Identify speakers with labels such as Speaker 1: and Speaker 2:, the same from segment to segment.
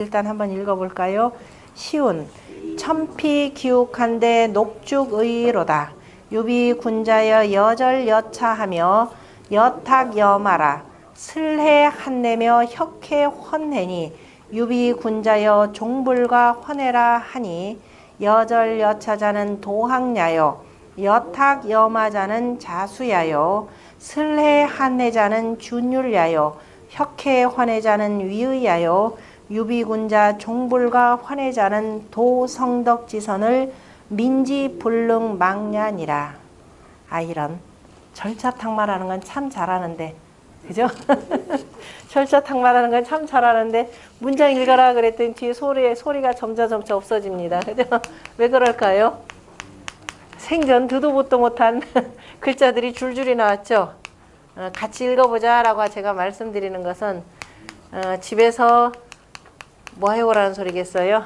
Speaker 1: 일단 한번 읽어볼까요? 시운 천피 기욱한데 녹죽의로다. 유비 군자여 여절 여차하며 여탁 여마라. 슬해 한내며 혁해 헌해니 유비 군자여 종불과 헌해라 하니 여절 여차자는 도학야요? 여탁 여마자는 자수야요? 슬해 한내자는 준율야요? 혁해 환해자는 위의야요 유비군자 종불과 환해자는 도성덕지선을 민지불능 망냐니라. 아 이런 절차탁마라는 건 참 잘하는데 그죠? 절차탁마라는 건 참 잘하는데 문장 읽어라 그랬더니 뒤에 소리 소리가 점점 없어집니다. 그죠? 왜 그럴까요? 생전 듣도 보도 못한 글자들이 줄줄이 나왔죠. 어, 같이 읽어보자라고 제가 말씀드리는 것은 어, 집에서 뭐 해오라는 소리겠어요?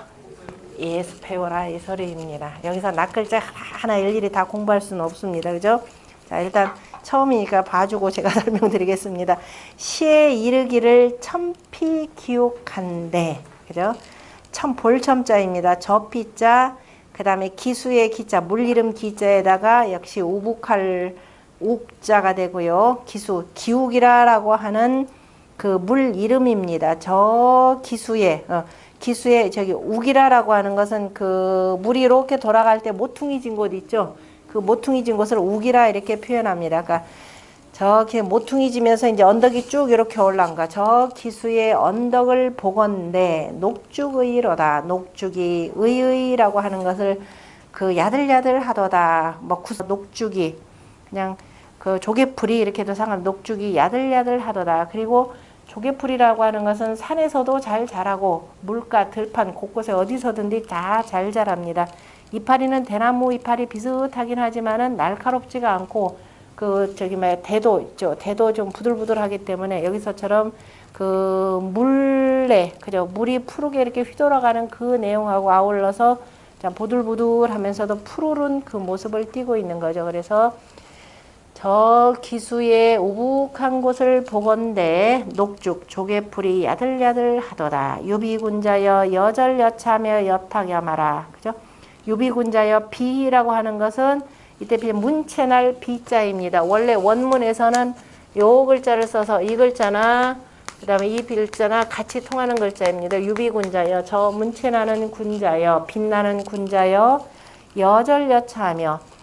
Speaker 1: 예습해오라 이 소리입니다. 여기서 낱글자 하나 일일이 다 공부할 수는 없습니다. 그죠? 자 일단 처음이니까 봐주고 제가 설명드리겠습니다. 시에 이르기를 천피 기옥한데 그죠? 천 볼첨자입니다. 저피자 그 다음에 기수의 기자 물이름 기자에다가 역시 우북할 옥자가 되고요. 기수 기욱이라라고 하는 그 물 이름입니다. 저 기수에 어, 기수에 저기 우기라라고 하는 것은 그 물이 이렇게 돌아갈 때 모퉁이 진 곳 있죠. 그 모퉁이 진 곳을 우기라 이렇게 표현합니다. 그러니까 저렇게 모퉁이 지면서 이제 언덕이 쭉 이렇게 올라온가. 저 기수의 언덕을 보건대 녹죽의로다. 녹죽이 의의라고 하는 것을 그 야들야들하도다. 뭐 구, 녹죽이 그냥 그 조개풀이 이렇게도 상관 녹죽이 야들야들하도다. 그리고 조개풀이라고 하는 것은 산에서도 잘 자라고 물가 들판 곳곳에 어디서든지 다 잘 자랍니다. 이파리는 대나무 이파리 비슷하긴 하지만은 날카롭지가 않고 그 저기 뭐야 대도 있죠. 대도 좀 부들부들하기 때문에 여기서처럼 그 물에 그죠 물이 푸르게 이렇게 휘돌아가는 그 내용하고 아울러서 참 보들보들하면서도 푸르른 그 모습을 띠고 있는 거죠. 그래서 저 기수의 우북한 곳을 보건대 녹죽 조개풀이 야들야들 하도다 유비군자여 여절여차며 여탁야마라 그죠? 유비군자여 비라고 하는 것은 이때 비 문체날 비자입니다. 원래 원문에서는 요 글자를 써서 이 글자나 그 다음에 이 글자나 같이 통하는 글자입니다. 유비군자여 저 문체나는 군자여 빛나는 군자여 여절여차하며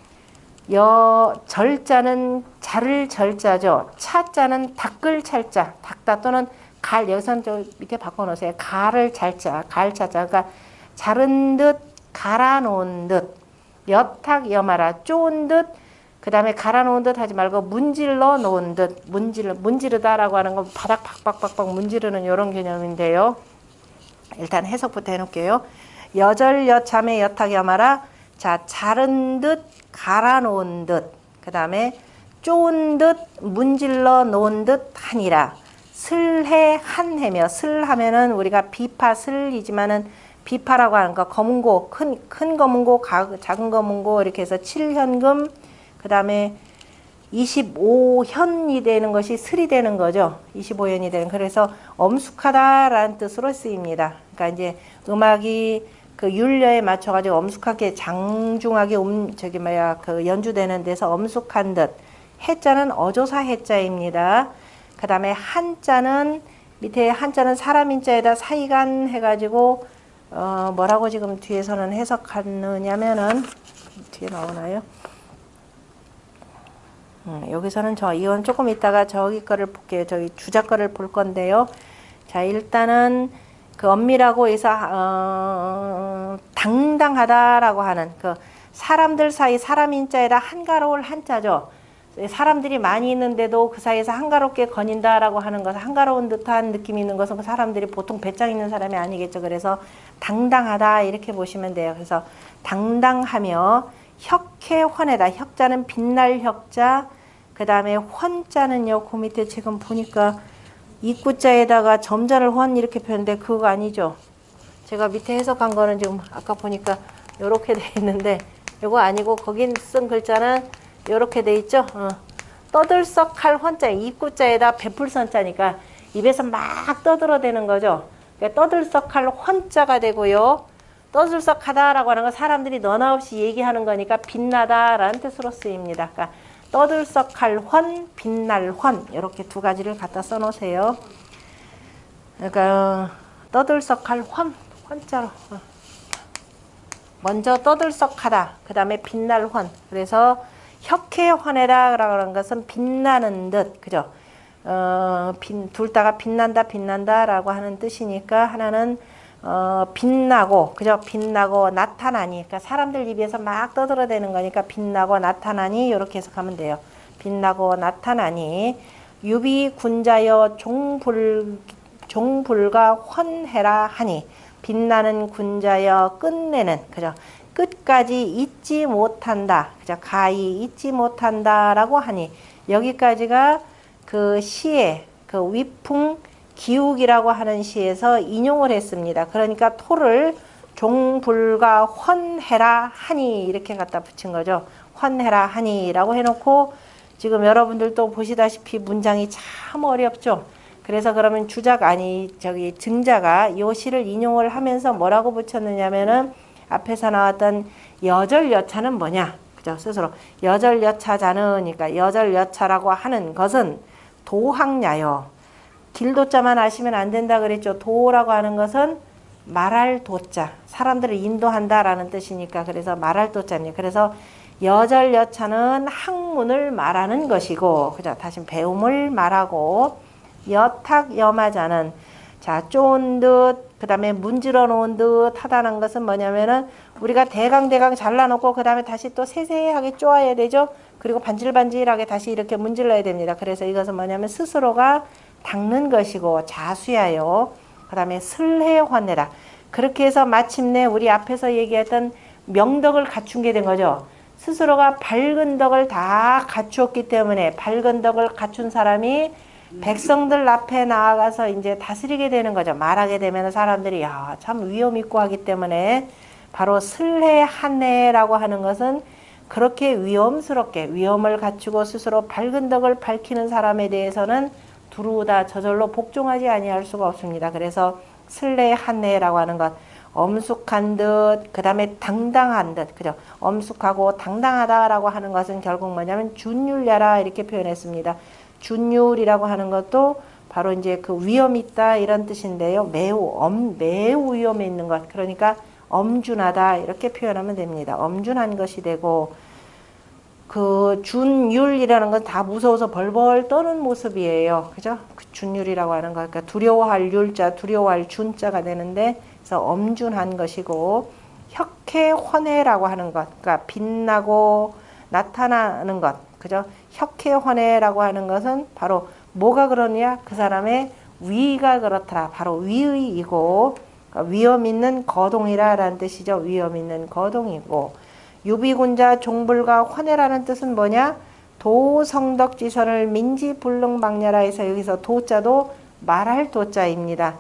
Speaker 1: 여 절자는 자를 절자죠. 차자는 닦을 찰자, 닦다 또는 갈 여기서는 저 밑에 바꿔놓으세요. 갈을 잘자, 갈 차자. 그러니까 자른 듯 갈아놓은 듯 여탁 여마라 쪼은 듯 그다음에 갈아놓은 듯 하지 말고 문질러 놓은 듯 문질 문지르다라고 하는 건 바닥 박박박박 문지르는 이런 개념인데요. 일단 해석부터 해놓을게요. 여절 여참의 여탁 여마라 자 자른 듯 갈아 놓은 듯, 그 다음에 쪼은 듯, 문질러 놓은 듯 하니라. 슬해 한해며, 슬 하면은 우리가 비파 슬이지만은 비파라고 하는 거, 검은고, 큰, 큰 검은고, 작은 검은고, 이렇게 해서 7현금, 그 다음에 25현이 되는 것이 슬이 되는 거죠. 25현이 되는. 그래서 엄숙하다라는 뜻으로 쓰입니다. 그러니까 이제 음악이 그 율려에 맞춰가지고 엄숙하게 장중하게 음 저기 뭐야 그 연주되는 데서 엄숙한 듯 해자는 어조사 해자입니다. 그 다음에 한자는 밑에 한자는 사람 인자에다 사이간 해가지고 어 뭐라고 지금 뒤에서는 해석하느냐면은 뒤에 나오나요? 음, 여기서는 저 이건 조금 이따가 저기 거를 볼게요. 저기 주작 거를 볼 건데요. 자 일단은 그 엄밀하고 해서 어, 당당하다라고 하는 그 사람들 사이 사람 인자에다 한가로울 한자죠. 사람들이 많이 있는데도 그 사이에서 한가롭게 거닌다라고 하는 것은 한가로운 듯한 느낌이 있는 것은 그 사람들이 보통 배짱 있는 사람이 아니겠죠. 그래서 당당하다 이렇게 보시면 돼요. 그래서 당당하며 혁해 헌해다. 혁자는 빛날 혁자. 그 다음에 헌자는요. 그 밑에 지금 보니까 입구자에다가 점자를 헌 이렇게 표현데 그거 아니죠. 제가 밑에 해석한 거는 지금 아까 보니까 이렇게 돼 있는데 이거 아니고 거긴 쓴 글자는 이렇게 돼 있죠. 어. 떠들썩할 헌자 입구자에다 베풀선자니까 입에서 막 떠들어대는 거죠. 그러니까 떠들썩할 헌자가 되고요. 떠들썩하다라고 하는 건 사람들이 너나 없이 얘기하는 거니까 빛나다라는 뜻으로 쓰입니다. 그러니까 떠들썩할 헌, 빛날 헌 이렇게 두 가지를 갖다 써놓으세요. 그러니까 떠들썩할 헌, 헌자로. 어. 먼저 떠들썩하다. 그 다음에 빛날 환. 그래서 혁해환해라 그러는 것은 빛나는 듯. 그죠? 어, 둘 다가 빛난다, 빛난다라고 하는 뜻이니까 하나는 어, 빛나고, 그죠? 빛나고 나타나니. 그러니까 사람들 입에서 막 떠들어대는 거니까 빛나고 나타나니. 이렇게 해석하면 돼요. 빛나고 나타나니. 유비 군자여 종불, 종불가 헌해라 하니. 빛나는 군자여 끝내는 그죠 끝까지 잊지 못한다 그죠 가히 잊지 못한다라고 하니 여기까지가 그 시의 그 위풍 기욱이라고 하는 시에서 인용을 했습니다. 그러니까 토를 종불가 헌해라 하니 이렇게 갖다 붙인 거죠. 헌해라 하니라고 해놓고 지금 여러분들도 보시다시피 문장이 참 어렵죠. 그래서 그러면 주작 아니 저기 증자가 요 시를 인용을 하면서 뭐라고 붙였느냐면은 앞에서 나왔던 여절 여차는 뭐냐? 그죠? 스스로. 여절 여차자는 그러니까 여절 여차라고 하는 것은 도학야요 길도자만 아시면 안 된다 그랬죠 도라고 하는 것은 말할 도자 사람들을 인도한다라는 뜻이니까 그래서 말할 도자입니다 그래서 여절 여차는 학문을 말하는 것이고 그죠 다시 배움을 말하고 여탁 여마자는 자쫀듯 그 다음에 문질러 놓은 듯 하다는 것은 뭐냐면은 우리가 대강 대강 잘라놓고 그 다음에 다시 또 세세하게 쪼아야 되죠. 그리고 반질반질하게 다시 이렇게 문질러야 됩니다. 그래서 이것은 뭐냐면 스스로가 닦는 것이고 자수야요. 그 다음에 슬해 환내라. 그렇게 해서 마침내 우리 앞에서 얘기했던 명덕을 갖춘 게 된 거죠. 스스로가 밝은 덕을 다 갖추었기 때문에 밝은 덕을 갖춘 사람이 백성들 앞에 나아가서 이제 다스리게 되는 거죠. 말하게 되면 사람들이 야, 참 위험 있고 하기 때문에 바로 슬해 한해라고 하는 것은 그렇게 위험스럽게 위험을 갖추고 스스로 밝은 덕을 밝히는 사람에 대해서는 두루 다 저절로 복종하지 아니할 수가 없습니다. 그래서 슬래한내라고 하는 것 엄숙한 듯, 그 다음에 당당한 듯, 그죠? 엄숙하고 당당하다라고 하는 것은 결국 뭐냐면 준율야라 이렇게 표현했습니다. 준율이라고 하는 것도 바로 이제 그 위험 있다 이런 뜻인데요. 매우 엄 매우 위험에 있는 것. 그러니까 엄준하다 이렇게 표현하면 됩니다. 엄준한 것이 되고 그 준율이라는 건 다 무서워서 벌벌 떠는 모습이에요. 그죠? 그 준율이라고 하는 거. 그러니까 두려워할 율자, 두려워할 준자가 되는데 그래서 엄준한 것이고 혁해헌해라고 하는 것. 그러니까 빛나고 나타나는 것. 그죠? 혁해헌해라고 하는 것은 바로 뭐가 그러냐? 그 사람의 위가 그렇더라. 바로 위의이고 그러니까 위험 있는 거동이라라는 뜻이죠. 위험 있는 거동이고 유비군자 종불과 환해라는 뜻은 뭐냐? 도성덕지선을 민지불능방냐라 해서 여기서 도자도 말할 도자입니다.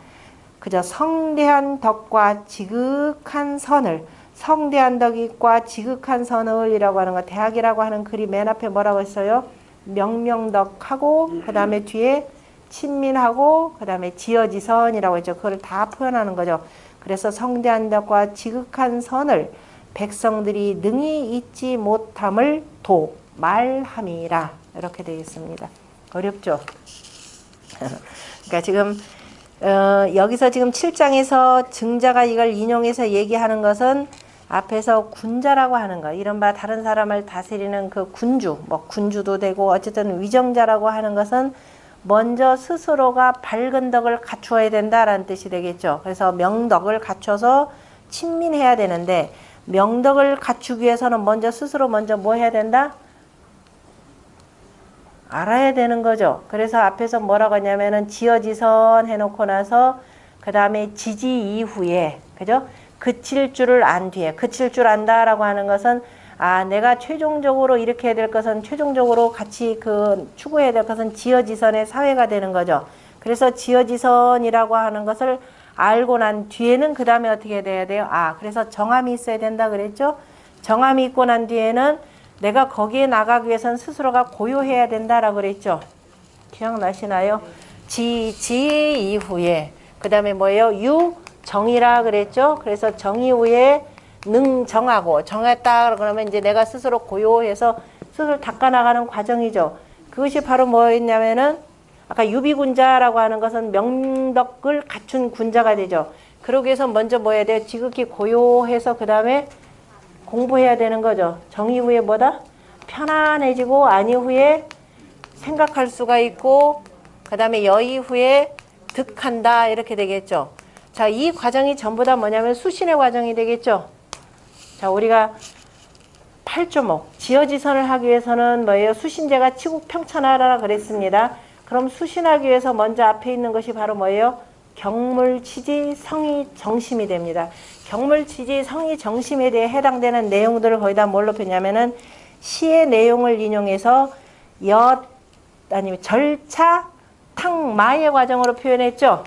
Speaker 1: 그저 성대한 덕과 지극한 선을 성대한 덕과 지극한 선을이라고 하는 거 대학이라고 하는 글이 맨 앞에 뭐라고 했어요? 명명덕하고 그 다음에 뒤에 친민하고 그 다음에 지어지선이라고 했죠. 그걸 다 표현하는 거죠. 그래서 성대한 덕과 지극한 선을 백성들이 능히 잊지 못함을 도 말함이라 이렇게 되겠습니다. 어렵죠? 그러니까 지금 어, 여기서 지금 7장에서 증자가 이걸 인용해서 얘기하는 것은 앞에서 군자라고 하는 거, 이른바 다른 사람을 다스리는 그 군주, 뭐 군주도 되고 어쨌든 위정자라고 하는 것은 먼저 스스로가 밝은 덕을 갖추어야 된다라는 뜻이 되겠죠. 그래서 명덕을 갖춰서 친민해야 되는데 명덕을 갖추기 위해서는 먼저 스스로 먼저 뭐 해야 된다? 알아야 되는 거죠. 그래서 앞에서 뭐라고 하냐면은 지어지선 해놓고 나서 그 다음에 지지 이후에 그죠? 그칠 줄을 안 뒤에 그칠 줄 안다라고 하는 것은 아 내가 최종적으로 이렇게 해야 될 것은 최종적으로 같이 그 추구해야 될 것은 지어지선의 사회가 되는 거죠. 그래서 지어지선이라고 하는 것을 알고 난 뒤에는 그 다음에 어떻게 돼야 돼요? 아 그래서 정함이 있어야 된다 그랬죠. 정함이 있고 난 뒤에는 내가 거기에 나가기 위해서는 스스로가 고요해야 된다라고 그랬죠. 기억나시나요? 지, 지 이후에 그 다음에 뭐예요? 유 정이라 그랬죠? 그래서 정의 후에 능 정하고 정했다 그러면 이제 내가 스스로 고요해서 스스로 닦아나가는 과정이죠. 그것이 바로 뭐였냐면은 아까 유비군자라고 하는 것은 명덕을 갖춘 군자가 되죠. 그러기 위해서 먼저 뭐 해야 돼요? 지극히 고요해서 그 다음에 공부해야 되는 거죠. 정의 후에 뭐다? 편안해지고 안의 후에 생각할 수가 있고 그 다음에 여의 후에 득한다 이렇게 되겠죠. 자, 이 과정이 전부 다 뭐냐면 수신의 과정이 되겠죠. 자, 우리가 8조목 지어지선을 하기 위해서는 뭐예요? 수신제가 치국평천하라 그랬습니다. 그럼 수신하기 위해서 먼저 앞에 있는 것이 바로 뭐예요? 경물치지 성의 정심이 됩니다. 경물치지 성의 정심에 대해 해당되는 내용들을 거의 다 뭘로 표냐면은 시의 내용을 인용해서 엿 아니면 절차 탕마의 과정으로 표현했죠.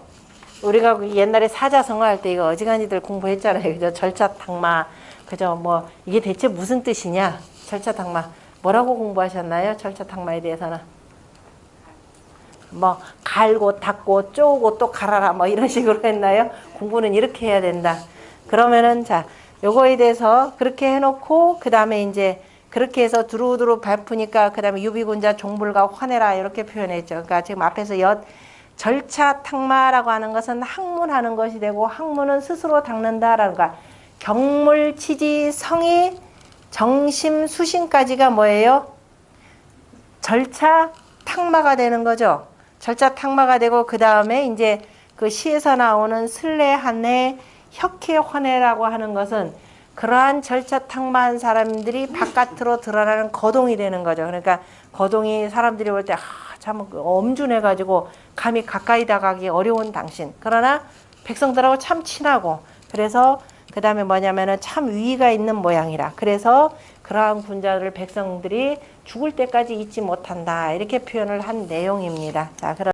Speaker 1: 우리가 그 옛날에 사자성어 할 때 이거 어지간히들 공부했잖아요. 그죠? 절차 탕마. 그죠? 뭐 이게 대체 무슨 뜻이냐? 절차 탕마. 뭐라고 공부하셨나요? 절차 탕마에 대해서는? 뭐 갈고 닦고 쪼고 또 갈아라 뭐 이런 식으로 했나요? 공부는 이렇게 해야 된다. 그러면은 자 요거에 대해서 그렇게 해놓고 그 다음에 이제 그렇게 해서 두루두루 밟으니까 그 다음에 유비군자 종불과 화내라 이렇게 표현했죠. 그러니까 지금 앞에서 엿 절차 탕마라고 하는 것은 학문하는 것이 되고 학문은 스스로 닦는다라는 거. 경물 치지 성의 정심 수신까지가 뭐예요? 절차 탕마가 되는 거죠. 절차 탕마가 되고 그 다음에 이제 그 시에서 나오는 슬레한의 혁해환해라고 하는 것은 그러한 절차 탕마한 사람들이 바깥으로 드러나는 거동이 되는 거죠. 그러니까 거동이 사람들이 볼때 아, 참 엄준해가지고 감히 가까이 다가기 어려운 당신. 그러나 백성들하고 참 친하고 그래서 그 다음에 뭐냐면은 참 위기가 있는 모양이라. 그래서 그러한 군자를 백성들이 죽을 때까지 잊지 못한다. 이렇게 표현을 한 내용입니다. 자, 그럼